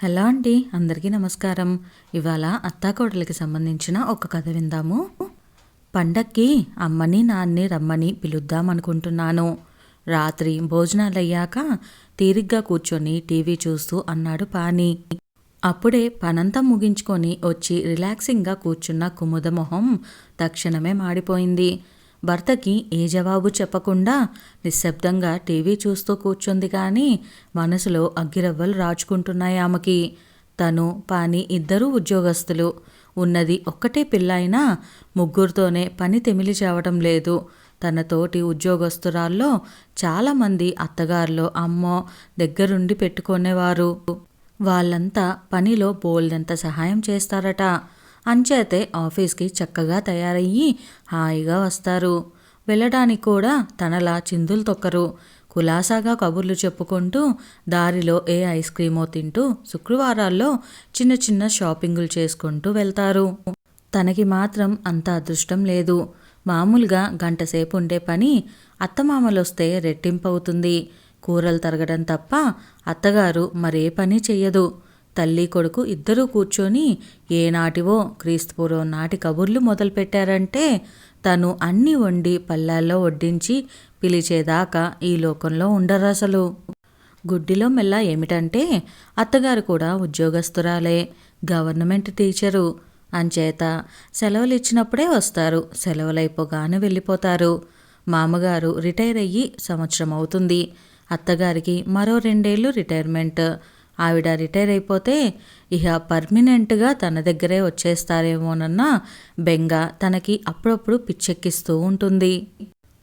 Hello అండి అందరికీ నమస్కారం. ఇవాళ అత్తాకోడలికి సంబంధించిన ఒక కథ విందాము. పండక్కి అమ్మని నాన్ని రమ్మని పిలుద్దాం అనుకుంటున్నాను. రాత్రి భోజనాలయ్యాక తీరిగ్గా కూర్చొని టీవీ చూస్తూ అన్నాడు పాని అప్పుడే పనంతా ముగించుకొని వచ్చి రిలాక్సింగ్గా కూర్చున్న కుముద మొహం తక్షణమే మాడిపోయింది. భర్తకి ఏ జవాబు చెప్పకుండా నిశ్శబ్దంగా టీవీ చూస్తూ కూర్చుంది కానీ మనసులో అగ్గిరవ్వలు రాచుకుంటున్నాయి ఆమెకి. తను పాని ఇద్దరూ ఉద్యోగస్తులు. ఉన్నది ఒక్కటే పిల్ల అయినా ముగ్గురితోనే పని తెమిలి చావటం లేదు. తన తోటి ఉద్యోగస్తురాల్లో చాలామంది అత్తగారులో అమ్మో దగ్గరుండి పెట్టుకునేవారు. వాళ్ళంతా పనిలో బోల్దంత సహాయం చేస్తారట. అంచేతే ఆఫీస్కి చక్కగా తయారయ్యి హాయిగా వస్తారు. వెళ్ళడానికి కూడా తనలా చిందులు తొక్కరు. కులాసాగా కబుర్లు చెప్పుకుంటూ దారిలో ఏ ఐస్ క్రీమో తింటూ శుక్రవారాల్లో చిన్న చిన్న షాపింగులు చేసుకుంటూ వెళ్తారు. తనకి మాత్రం అంత అదృష్టం లేదు. మామూలుగా గంటసేపు ఉండే పని అత్తమామలొస్తే రెట్టింపవుతుంది. కూరలు తరగడం తప్ప అత్తగారు మరే పని చెయ్యదు. తల్లి కొడుకు ఇద్దరూ కూర్చొని ఏనాటివో క్రీస్తుపూర్వం నాటి కబుర్లు మొదలుపెట్టారంటే తను అన్ని వండి పల్లెల్లో వడ్డించి పిలిచేదాకా ఈ లోకంలో ఉండరు అసలు. గుడ్డిలో మెల్ల ఏమిటంటే అత్తగారు కూడా ఉద్యోగస్తురాలే గవర్నమెంట్ టీచరు. అంచేత సెలవులు ఇచ్చినప్పుడే వస్తారు సెలవులైపోగానే వెళ్ళిపోతారు. మామగారు రిటైర్ అయ్యి సంవత్సరం అవుతుంది అత్తగారికి మరో రెండేళ్ళు రిటైర్మెంట్. ఆవిడ రిటైర్ అయిపోతే ఇక పర్మనెంట్గా తన దగ్గరే వచ్చేస్తారేమోనన్న బెంగ తనకి అప్పుడప్పుడు పిచ్చెక్కిస్తూ ఉంటుంది.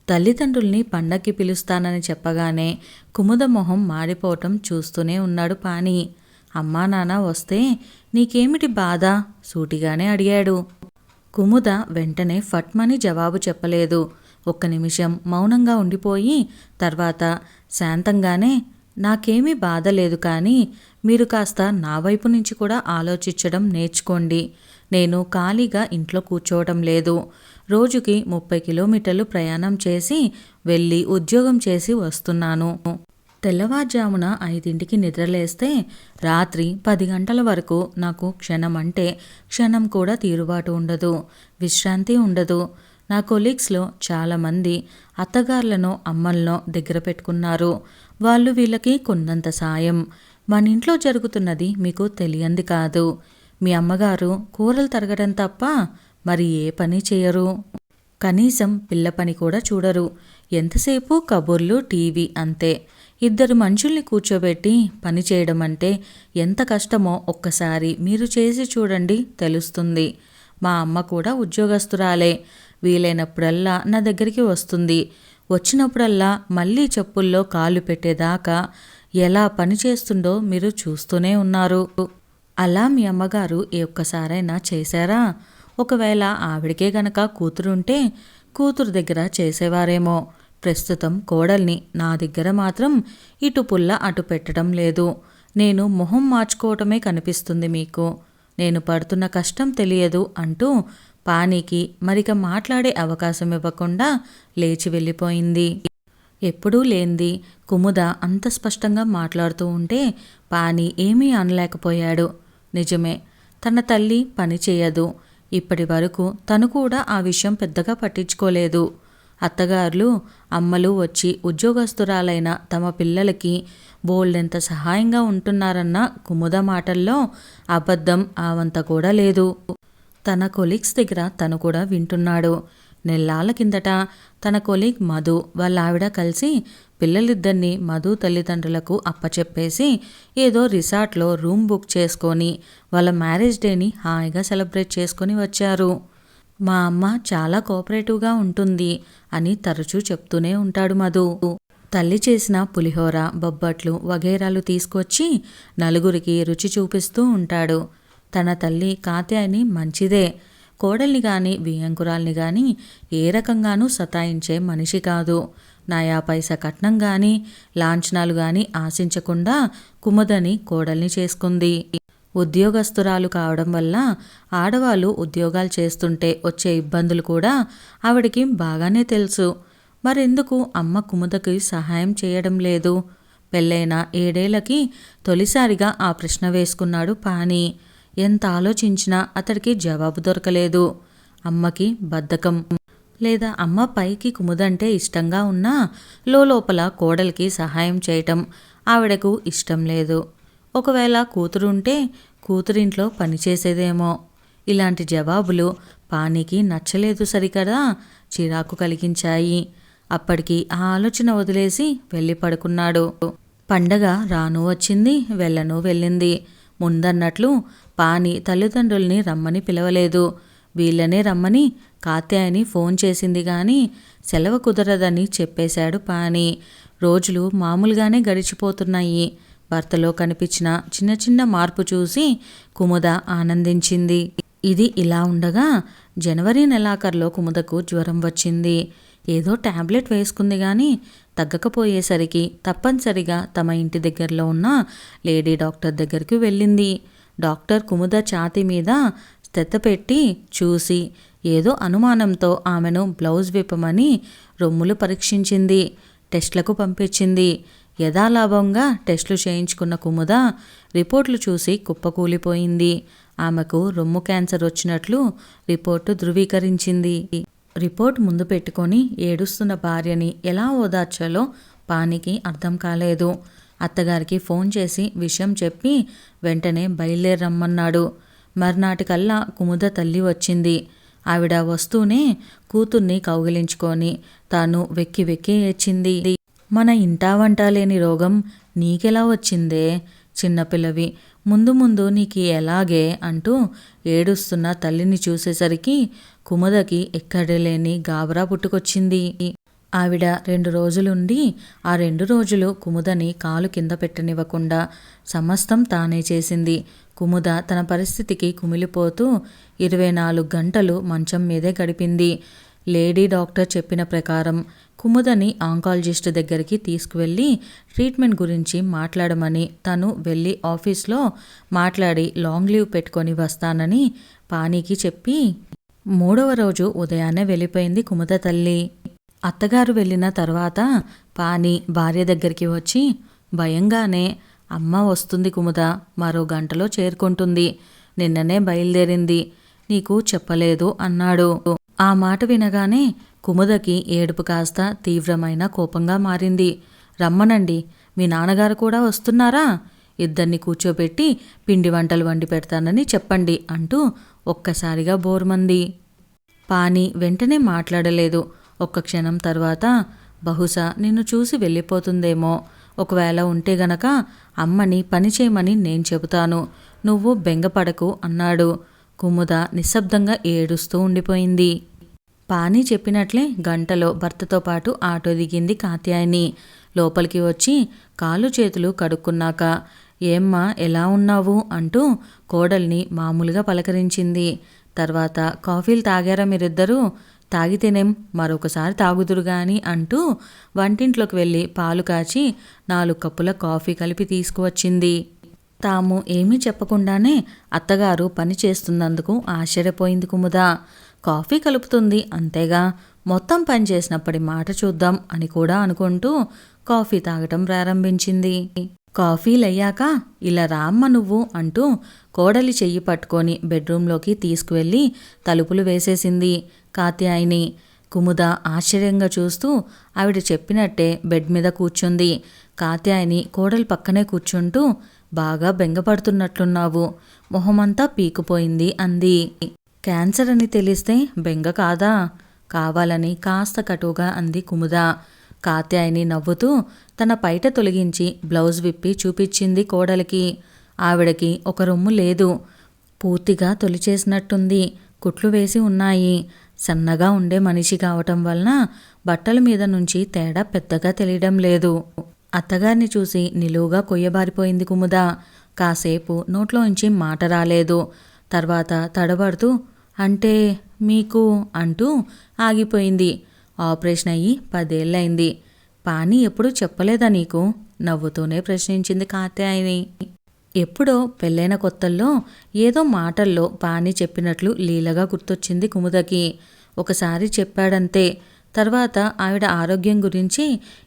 తల్లిదండ్రుల్ని పండక్కి పిలుస్తానని చెప్పగానే కుముద మొహం మాడిపోవటం చూస్తూనే ఉన్నాడు పాని అమ్మా నాన్న వస్తే నీకేమిటి బాధ? సూటిగానే అడిగాడు. కుముద వెంటనే ఫట్మని జవాబు చెప్పలేదు. ఒక్క నిమిషం మౌనంగా ఉండిపోయి తర్వాత శాంతంగానే నాకేమీ బాధ లేదు కానీ మీరు కాస్త నా వైపు నుంచి కూడా ఆలోచించడం నేర్చుకోండి. నేను ఖాళీగా ఇంట్లో కూర్చోవడం లేదు. రోజుకి ముప్పై కిలోమీటర్లు ప్రయాణం చేసి వెళ్ళి ఉద్యోగం చేసి వస్తున్నాను. తెల్లవారుజామున ఐదింటికి నిద్రలేస్తే రాత్రి పది గంటల వరకు నాకు క్షణం అంటే క్షణం కూడా తీరుబాటు ఉండదు. విశ్రాంతి ఉండదు. నా కొలీగ్స్లో చాలామంది అత్తగారులను అమ్మలను దగ్గర పెట్టుకున్నారు. వాళ్ళు వీళ్ళకి కొన్నంత సాయం. మన ఇంట్లో జరుగుతున్నది మీకు తెలియంది కాదు. మీ అమ్మగారు కూరలు తరగడం తప్ప మరి ఏ పని చేయరు. కనీసం పిల్ల పని కూడా చూడరు. ఎంతసేపు కబుర్లు టీవీ అంతే. ఇద్దరు మనుషుల్ని కూర్చోబెట్టి పని చేయడం అంటే ఎంత కష్టమో ఒక్కసారి మీరు చేసి చూడండి తెలుస్తుంది. మా అమ్మ కూడా ఉద్యోగస్తురాలే. వీలైనప్పుడల్లా నా దగ్గరికి వస్తుంది. వచ్చినప్పుడల్లా మళ్ళీ చెప్పుల్లో కాలు పెట్టేదాకా ఎలా పని చేస్తుండో మీరు చూస్తూనే ఉన్నారు. అలా మీ అమ్మగారు ఏ ఒక్కసారైనా చేశారా? ఒకవేళ ఆవిడకే గనక కూతురుంటే కూతురు దగ్గర చేసేవారేమో. ప్రస్తుతం కోడల్ని నా దగ్గర మాత్రం ఇటు పుల్ల అటు పెట్టడం లేదు. నేను మొహం మార్చుకోవటమే కనిపిస్తుంది మీకు. నేను పడుతున్న కష్టం తెలియదు అంటూ పానీకి మరిక మాట్లాడే అవకాశం ఇవ్వకుండా లేచి వెళ్ళిపోయింది. ఎప్పుడూ లేంది. కుముద అంత స్పష్టంగా మాట్లాడుతూ ఉంటే పాని ఏమీ అనలేకపోయాడు. నిజమే తన తల్లి పని చేయదు. ఇప్పటి వరకు తను కూడా ఆ విషయం పెద్దగా పట్టించుకోలేదు. అత్తగారులు అమ్మలు వచ్చి ఉద్యోగస్తురాలైన తమ పిల్లలకి బోల్డెంత సహాయంగా ఉంటున్నారన్న కుముద మాటల్లో అబద్ధం ఆవంత కూడా లేదు. తన కొలీగ్స్ దగ్గర తను కూడా వింటున్నాడు. నెల్లాల కిందట తన కొలీగ్ మధు వాళ్ళ ఆవిడ కలిసి పిల్లలిద్దరినీ మధు తల్లిదండ్రులకు అప్పచెప్పేసి ఏదో రిసార్ట్లో రూమ్ బుక్ చేసుకొని వాళ్ళ మ్యారేజ్ డేని హాయిగా సెలబ్రేట్ చేసుకొని వచ్చారు. మా అమ్మ చాలా కోఆపరేటివ్గా ఉంటుంది అని తరచూ చెప్తూనే ఉంటాడు మధు. తల్లి చేసిన పులిహోర బొబ్బట్లు వగేరాలు తీసుకొచ్చి నలుగురికి రుచి చూపిస్తూ ఉంటాడు. తన తల్లి కాత్యాయని మంచిదే. కోడల్ని గాని బియ్యంకురాల్ని గాని ఏ రకంగానూ సతాయించే మనిషి కాదు. నాయా పైస కట్నం గాని లాంఛనాలు గాని ఆశించకుండా కుముదని కోడల్ని చేసుకుంది. ఉద్యోగస్తురాలు కావడం వల్ల ఆడవాళ్ళు ఉద్యోగాలు చేస్తుంటే వచ్చే ఇబ్బందులు కూడా ఆవిడికి బాగానే తెలుసు. మరెందుకు అమ్మ కుముదకి సహాయం చేయడం లేదు? పెళ్ళైన ఏడేళ్ళకి తొలిసారిగా ఆ ప్రశ్న వేసుకున్నాడు పాని ఎంత ఆలోచించినా అతడికి జవాబు దొరకలేదు. అమ్మకి బద్ధకం. లేదా అమ్మ పైకి కుముదంటే ఇష్టంగా ఉన్నా లోపల కోడలికి సహాయం చేయటం ఆవిడకు ఇష్టం లేదు. ఒకవేళ కూతురుంటే కూతురింట్లో పనిచేసేదేమో. ఇలాంటి జవాబులు పానీకి నచ్చలేదు సరికదా చిరాకు కలిగించాయి. అప్పటికి ఆ ఆలోచన వదిలేసి వెళ్ళి పడుకున్నాడు. పండగ రాను వచ్చింది వెళ్ళను వెళ్ళింది. ముందన్నట్లు పాని తల్లిదండ్రుల్ని రమ్మని పిలవలేదు. వీళ్ళనే రమ్మని కాత్యాయని ఫోన్ చేసింది కానీ సెలవు కుదరదని చెప్పేశాడు పాని. రోజులు మామూలుగానే గడిచిపోతున్నాయి. భర్తలో కనిపించిన చిన్న చిన్న మార్పు చూసి కుముద ఆనందించింది. ఇది ఇలా ఉండగా జనవరి నెలాఖరులో కుముదకు జ్వరం వచ్చింది. ఏదో ట్యాబ్లెట్ వేసుకుంది కానీ తగ్గకపోయేసరికి తప్పనిసరిగా తమ ఇంటి దగ్గరలో ఉన్న లేడీ డాక్టర్ దగ్గరికి వెళ్ళింది. డాక్టర్ కుముద ఛాతి మీద స్థెత్త పెట్టి చూసి ఏదో అనుమానంతో ఆమెను బ్లౌజ్ విప్పమని రొమ్ములు పరీక్షించింది టెస్ట్లకు పంపించింది. యథాలాభంగా టెస్టులు చేయించుకున్న కుముద రిపోర్ట్లు చూసి కుప్పకూలిపోయింది. ఆమెకు రొమ్ము క్యాన్సర్ వచ్చినట్లు రిపోర్టు ధృవీకరించింది. రిపోర్ట్ ముందు పెట్టుకొని ఏడుస్తున్న భార్యని ఎలా ఓదార్చాలో పానికి అర్థం కాలేదు. అత్తగారికి ఫోన్ చేసి విషయం చెప్పి వెంటనే బయలుదేరమ్మన్నాడు. మర్నాటికల్లా కుముద తల్లి వచ్చింది. ఆవిడ వస్తూనే కూతుర్ని కౌగిలించుకొని తాను వెక్కి వెక్కి ఏడ్చింది. మన ఇంటా వంట లేని రోగం నీకెలా వచ్చిందే? చిన్నపిల్లవి ముందు ముందు నీకు ఎలాగే అంటూ ఏడుస్తున్న తల్లిని చూసేసరికి కుముదకి ఎక్కడలేని గాబరా పుట్టుకొచ్చింది. ఆవిడ రెండు రోజులుండి ఆ రెండు రోజులు కుముదని కాలు కింద పెట్టనివ్వకుండా సమస్తం తానే చేసింది. కుముద తన పరిస్థితికి కుమిలిపోతూ ఇరవై నాలుగు గంటలు మంచం మీదే గడిపింది. లేడీ డాక్టర్ చెప్పిన ప్రకారం కుముదని ఆంకాలజిస్ట్ దగ్గరికి తీసుకువెళ్ళి ట్రీట్మెంట్ గురించి మాట్లాడమని తను వెళ్ళి ఆఫీస్లో మాట్లాడి లాంగ్ లీవ్ పెట్టుకొని వస్తానని పానీకి చెప్పి మూడవ రోజు ఉదయాన్నే వెళ్ళిపోయింది కుముద తల్లి. అత్తగారు వెళ్ళిన తర్వాత పాని భార్య దగ్గరికి వచ్చి భయంగానే అమ్మ వస్తుంది కుముద మరో గంటలో చేరుకుంటుంది. నిన్ననే బయలుదేరింది. నీకు చెప్పలేదు అన్నాడు. ఆ మాట వినగానే కుముదకి ఏడుపు కాస్త తీవ్రమైన కోపంగా మారింది. రమ్మనండి మీ నాన్నగారు కూడా వస్తున్నారా? ఇద్దరిని కూర్చోబెట్టి పిండి వంటలు వండి పెడతానని చెప్పండి అంటూ ఒక్కసారిగా బోర్మంది. పాని వెంటనే మాట్లాడలేదు. ఒక్క క్షణం తర్వాత బహుశా నిన్ను చూసి వెళ్ళిపోతుందేమో. ఒకవేళ ఉంటే గనక అమ్మని పని చేయమని నేను చెబుతాను. నువ్వు బెంగపడకు అన్నాడు. కుముద నిశ్శబ్దంగా ఏడుస్తూ ఉండిపోయింది. పాని చెప్పినట్లే గంటలో భర్తతో పాటు ఆటో దిగింది కాత్యాయని. లోపలికి వచ్చి కాలు చేతులు కడుక్కున్నాక ఏమ్మా ఎలా ఉన్నావు? అంటూ కోడల్ని మామూలుగా పలకరించింది. తర్వాత కాఫీలు తాగారా మీరిద్దరూ? తాగితేనేం మరొకసారి తాగుదురు గాని అంటూ వంటింట్లోకి వెళ్ళి పాలు కాచి నాలుగు కప్పుల కాఫీ కలిపి తీసుకువచ్చింది. తాము ఏమీ చెప్పకుండానే అత్తగారు పని చేస్తున్నందుకు ఆశ్చర్యపోయింది కుముద. కాఫీ కలుపుతుంది అంతేగా. మొత్తం పని చేసినప్పటి మాట చూద్దాం అని కూడా అనుకుంటూ కాఫీ తాగటం ప్రారంభించింది. కాఫీలయ్యాక ఇలా రామ్మ నువ్వు అంటూ కోడలి చెయ్యి పట్టుకొని బెడ్రూంలోకి తీసుకువెళ్ళి తలుపులు వేసేసింది. కాత్యాయిని కుముద ఆశ్చర్యంగా చూస్తూ ఆవిడ చెప్పినట్టే బెడ్ మీద కూర్చుంది. కాత్యాయిని కోడలు పక్కనే కూర్చుంటూ బాగా బెంగపడుతున్నట్లున్నావు. మొహమంతా పీకుపోయింది అంది. క్యాన్సర్ అని తెలిస్తే బెంగ కాదా? కావాలని కాస్త కటుగా అంది కుముద. కాత్యాయిని నవ్వుతూ తన పైట తొలగించి బ్లౌజ్ విప్పి చూపించింది కోడలికి. ఆవిడకి ఒక రొమ్ము లేదు. పూర్తిగా తొలిచేసినట్టుంది. కుట్లు వేసి ఉన్నాయి. సన్నగా ఉండే మనిషి కావటం వలన బట్టల మీద నుంచి తేడా పెద్దగా తెలియడం లేదు. అత్తగారిని చూసి నిలువుగా కొయ్యబారిపోయింది కుముద. కాసేపు నోట్లోంచి మాట రాలేదు. తర్వాత తడబడుతూ అంటే మీకు అంటూ ఆగిపోయింది. ఆపరేషన్ అయ్యి పదేళ్ళయింది. పాని ఎప్పుడూ చెప్పలేదా నీకు? నవ్వుతూనే ప్రశ్నించింది కాత్యాయని. ఎప్పుడో పెళ్ళైన కొత్తల్లో ఏదో మాటల్లో పాని చెప్పినట్లు లీలగా గుర్తొచ్చింది కుముదకి. ఒకసారి చెప్పాడంతే. తర్వాత ఆవిడ ఆరోగ్యం గురించి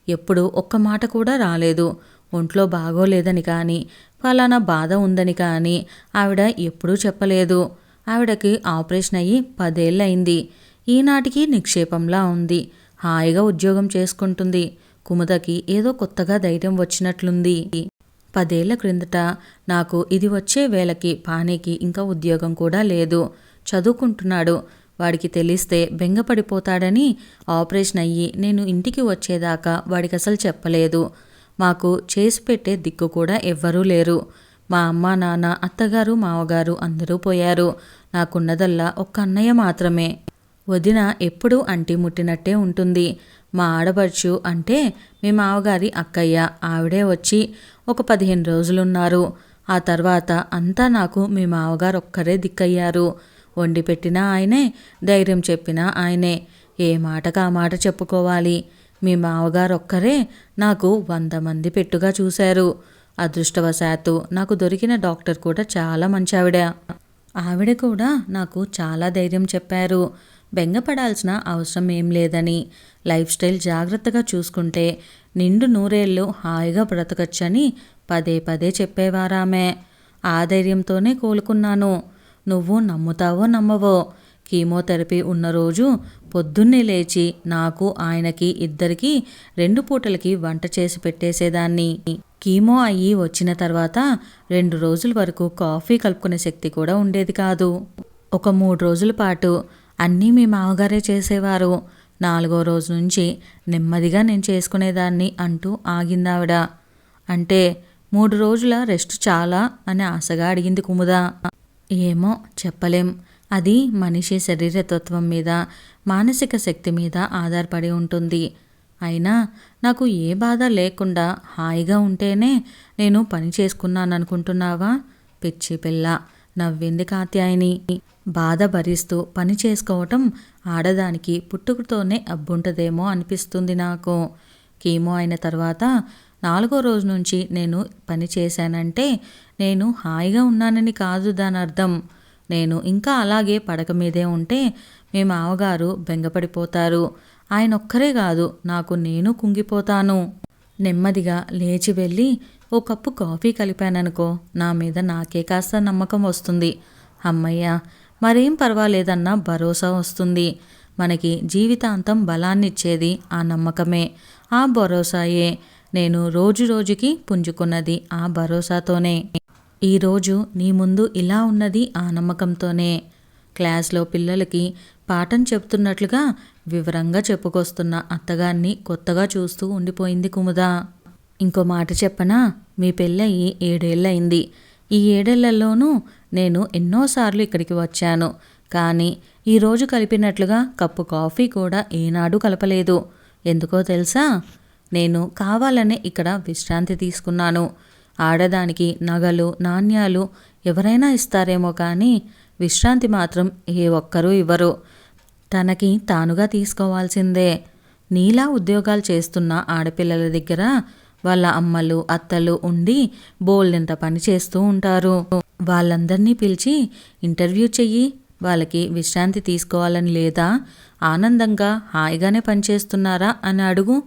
ఎప్పుడు ఒక్క మాట కూడా రాలేదు. ఒంట్లో బాగోలేదని కానీ ఫలానా బాధ ఉందని కానీ ఆవిడ ఎప్పుడూ చెప్పలేదు. ఆవిడకి ఆపరేషన్ అయ్యి పదేళ్ళయింది. ఈనాటికి నిక్షేపంలా ఉంది. హాయిగా ఉద్యోగం చేసుకుంటుంది. కుముదకి ఏదో కొత్తగా ధైర్యం వచ్చినట్లుంది. పదేళ్ళ క్రిందట నాకు ఇది వచ్చే వేళకి పానీకి ఇంకా ఉద్యోగం కూడా లేదు. చదువుకుంటున్నాడు. వాడికి తెలిస్తే బెంగపడిపోతాడని ఆపరేషన్ అయ్యి నేను ఇంటికి వచ్చేదాకా వాడికి అసలు చెప్పలేదు. మాకు చేసి పెట్టే దిక్కు కూడా ఎవ్వరూ లేరు. మా అమ్మ నాన్న అత్తగారు మావగారు అందరూ పోయారు. నాకున్నదల్లా ఒక్క అన్నయ్య మాత్రమే. వదిన ఎప్పుడూ అంటి ముట్టినట్టే ఉంటుంది. మా ఆడపడుచు అంటే మీ మావగారి అక్కయ్య. ఆవిడే వచ్చి ఒక పదిహేను రోజులున్నారు. ఆ తర్వాత అంతా నాకు మీ మావగారు ఒక్కరే దిక్కయ్యారు. వండి పెట్టినా ఆయనే ధైర్యం చెప్పినా ఆయనే. ఏ మాటకు ఆ మాట చెప్పుకోవాలి? మీ మావగారు ఒక్కరే నాకు వంద మంది పెట్టుగా చూశారు. అదృష్టవశాత్తు నాకు దొరికిన డాక్టర్ కూడా చాలా మంచి ఆవిడ ఆవిడ కూడా నాకు చాలా ధైర్యం చెప్పారు. బెంగపడాల్సిన అవసరం ఏం లేదని. లైఫ్ స్టైల్ జాగ్రత్తగా చూసుకుంటే నిండు నూరేళ్ళు హాయిగా బ్రతకచ్చని పదే పదే చెప్పేవారామె. ఆ ధైర్యంతోనే కోలుకున్నాను. నువ్వు నమ్ముతావో నమ్మవో. కీమోథెరపీ ఉన్న రోజు పొద్దున్నే లేచి నాకు ఆయనకి ఇద్దరికి రెండు పూటలకి వంట చేసి పెట్టేసేదాన్ని. కీమో అయ్యి వచ్చిన తర్వాత రెండు రోజుల వరకు కాఫీ కలుపుకునే శక్తి కూడా ఉండేది కాదు. ఒక మూడు రోజుల పాటు అన్నీ మీ మామగారే చేసేవారు. నాలుగో రోజు నుంచి నెమ్మదిగా నేను చేసుకునేదాన్ని అంటూ ఆగిందావిడ. అంటే మూడు రోజుల రెస్ట్ చాలా అని ఆశగా అడిగింది కుముద. ఏమో చెప్పలేం. అది మనిషి శరీరతత్వం మీద మానసిక శక్తి మీద ఆధారపడి ఉంటుంది. అయినా నాకు ఏ బాధ లేకుండా హాయిగా ఉంటేనే నేను పని చేసుకున్నాను అనుకుంటున్నావా పిచ్చి పిల్ల. నవ్వింది కాత్యాయని. బాధ భరిస్తూ పని చేసుకోవటం ఆడదానికి పుట్టుకతోనే అబ్బుంటదేమో అనిపిస్తుంది నాకు. కీమో అయిన తర్వాత నాలుగో రోజు నుంచి నేను పని చేశానంటే నేను హాయిగా ఉన్నానని కాదు దాని అర్థం నేను ఇంకా అలాగే పడక మీదే ఉంటే మీ మామగారు బెంగపడిపోతారు. ఆయన ఒక్కరే కాదు నాకు నేను కుంగిపోతాను. నెమ్మదిగా లేచి వెళ్ళి ఓ కప్పు కాఫీ కలిపాననుకో నా మీద నాకే కాస్త నమ్మకం వస్తుంది. అమ్మయ్య మరేం పర్వాలేదన్న భరోసా వస్తుంది. మనకి జీవితాంతం బలాన్నిచ్చేది ఆ నమ్మకమే ఆ భరోసాయే. నేను రోజు రోజుకి పుంజుకున్నది ఆ భరోసాతోనే. ఈరోజు నీ ముందు ఇలా ఉన్నది ఆ నమ్మకంతోనే. క్లాస్లో పిల్లలకి పాఠం చెప్తున్నట్లుగా వివరంగా చెప్పుకొస్తున్న అత్తగారిని కొత్తగా చూస్తూ ఉండిపోయింది కుముదా. ఇంకో మాట చెప్పనా? మీ పెళ్ళయి ఏడేళ్ళయింది. ఈ ఏడేళ్ళలోనూ నేను ఎన్నోసార్లు ఇక్కడికి వచ్చాను. కానీ ఈరోజు కలిపినట్లుగా కప్పు కాఫీ కూడా ఏనాడు కలపలేదు. ఎందుకో తెలుసా? నేను కావాలనే ఇక్కడ విశ్రాంతి తీసుకున్నాను. ఆడదానికి నగలు నాణ్యాలు ఎవరైనా ఇస్తారేమో కానీ విశ్రాంతి మాత్రం ఏ ఒక్కరూ ఇవ్వరు. తనకి తానుగా తీసుకోవాల్సిందే. నీలా ఉద్యోగాలు చేస్తున్న ఆడపిల్లల దగ్గర వాళ్ళ అమ్మలు అత్తలు ఉండి బోల్డెంత పని చేస్తూ ఉంటారు. వాళ్ళందరినీ పిలిచి ఇంటర్వ్యూ చెయ్యి వాళ్ళకి విశ్రాంతి తీసుకోవాలని లేదా ఆనందంగా హాయిగానే పనిచేస్తున్నారా అని అడుగు.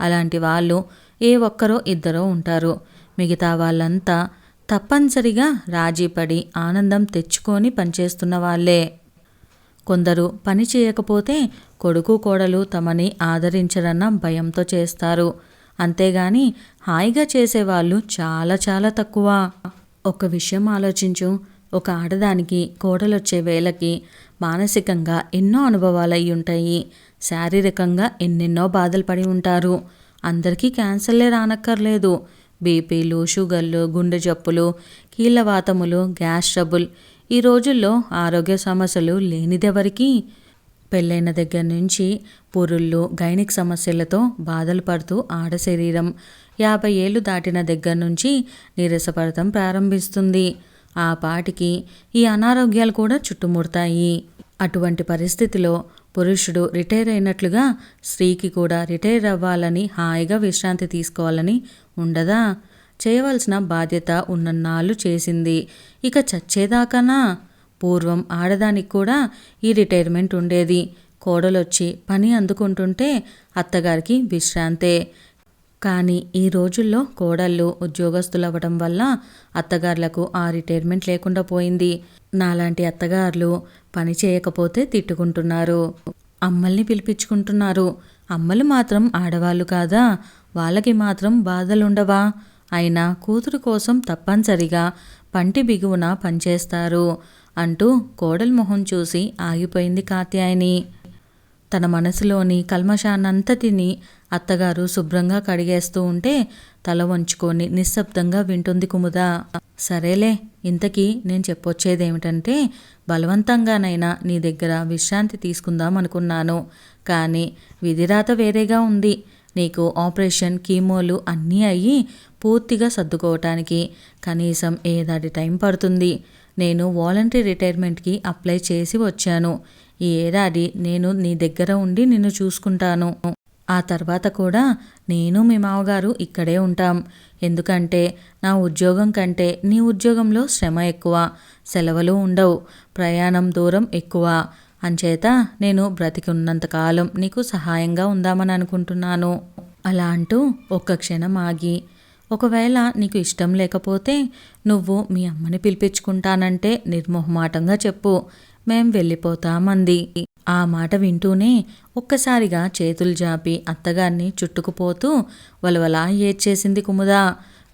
అలాంటి వాళ్ళు ఏ ఒక్కరో ఇద్దరో ఉంటారు. మిగతా వాళ్ళంతా తప్పనిసరిగా రాజీపడి ఆనందం తెచ్చుకొని పనిచేస్తున్న వాళ్ళే. కొందరు పని చేయకపోతే కొడుకు కోడలు తమని ఆదరించరన్న భయంతో చేస్తారు. అంతేగాని హాయిగా చేసేవాళ్ళు చాలా చాలా తక్కువ. ఒక విషయం ఆలోచించు. ఒక ఆడదానికి కోడలొచ్చే వేళకి మానసికంగా ఎన్నో అనుభవాలు అయి ఉంటాయి శారీరకంగా ఎన్నెన్నో బాధలు పడి ఉంటారు. అందరికీ క్యాన్సర్లే రానక్కర్లేదు. బీపీలు షుగర్లు గుండె జబ్బులు కీళ్ళవాతములు గ్యాస్ ట్రబుల్. ఈ రోజుల్లో ఆరోగ్య సమస్యలు లేనిదెవరికి? పెళ్ళైన దగ్గర నుంచి పురుళ్ళు గైనిక్ సమస్యలతో బాధలు పడుతూ ఆడ శరీరం. యాభై ఏళ్ళు దాటిన దగ్గర నుంచి నీరసపడటం ప్రారంభిస్తుంది. ఆ పాటికి ఈ అనారోగ్యాలు కూడా చుట్టుముడతాయి. అటువంటి పరిస్థితిలో పురుషుడు రిటైర్ అయినట్లుగా స్త్రీకి కూడా రిటైర్ అవ్వాలని హాయిగా విశ్రాంతి తీసుకోవాలని ఉండదా? చేయవలసిన బాధ్యత ఉన్నన్నాళ్ళు చేసింది. ఇక చచ్చేదాకానా? పూర్వం ఆడదానికి కూడా ఈ రిటైర్మెంట్ ఉండేది. కోడలొచ్చి పని అందుకుంటుంటే అత్తగారికి విశ్రాంతే. కానీ ఈ రోజుల్లో కోడళ్ళు ఉద్యోగస్తులు అవ్వడం వల్ల అత్తగారులకు ఆ రిటైర్మెంట్ లేకుండా పోయింది. నాలాంటి అత్తగారులు పని చేయకపోతే తిట్టుకుంటున్నారు. అమ్మల్ని పిలిపించుకుంటున్నారు. అమ్మలు మాత్రం ఆడవాళ్ళు కాదా? వాళ్ళకి మాత్రం బాధలుండవా? అయినా కూతురు కోసం తప్పనిసరిగా పంటి బిగువున పనిచేస్తారు. అంటూ కోడలి మొహం చూసి ఆగిపోయింది కాత్యాయని. తన మనసులోని కల్మషాన్నంతటిని అత్తగారు శుభ్రంగా కడిగేస్తూ ఉంటే తల వంచుకొని నిశ్శబ్దంగా వింటుంది కుముద. సరేలే ఇంతకీ నేను చెప్పొచ్చేదేమిటంటే బలవంతంగానైనా నీ దగ్గర విశ్రాంతి తీసుకుందాం అనుకున్నాను. కానీ విధిరాత వేరేగా ఉంది. నీకు ఆపరేషన్ కీమోలు అన్నీ అయ్యి పూర్తిగా సర్దుకోవటానికి కనీసం ఏదాటి టైం పడుతుంది? నేను వాలంటరీ రిటైర్మెంట్కి అప్లై చేసి వచ్చాను. ఈ ఏడాది నేను నీ దగ్గర ఉండి నిన్ను చూసుకుంటాను. ఆ తర్వాత కూడా నేను మీ మామగారు ఇక్కడే ఉంటాం. ఎందుకంటే నా ఉద్యోగం కంటే నీ ఉద్యోగంలో శ్రమ ఎక్కువ. సెలవులు ఉండవు. ప్రయాణం దూరం ఎక్కువ. అంచేత నేను బ్రతికున్నంతకాలం నీకు సహాయంగా ఉందామని అనుకుంటున్నాను. అలా అంటూ ఒక్క క్షణం ఆగి ఒకవేళ నీకు ఇష్టం లేకపోతే నువ్వు మీ అమ్మని పిలిపించుకుంటానంటే నిర్మోహమాటంగా చెప్పు. మేం వెళ్ళిపోతామంది. ఆ మాట వింటూనే ఒక్కసారిగా చేతులు జాపి అత్తగారిని చుట్టుకుపోతూ వలవలా ఏడ్చేసింది కుముదా.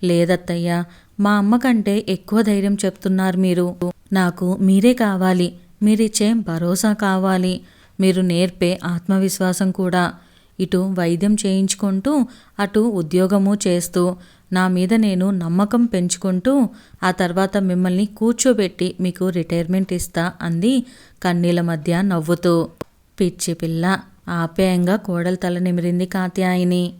లేదత్తయ్య మా అమ్మ కంటే ఎక్కువ ధైర్యం చెప్తున్నారు మీరు. నాకు మీరే కావాలి. మీరిచ్చే భరోసా కావాలి. మీరు నేర్పే ఆత్మవిశ్వాసం కూడా. ఇటు వైద్యం చేయించుకుంటూ అటు ఉద్యోగము చేస్తూ నా మీద నేను నమ్మకం పెంచుకుంటూ ఆ తర్వాత మిమ్మల్ని కూర్చోబెట్టి మీకు రిటైర్మెంట్ ఇస్తా అంది కన్నీల మధ్య నవ్వుతూ. పిచ్చి పిల్ల ఆప్యాయంగా కోడలు తల నిమిరింది కాత్యాయిని.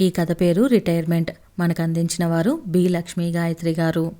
ఈ కథ పేరు రిటైర్మెంట్. మనకు అందించిన వారు బి లక్ష్మీ గాయత్రి గారు.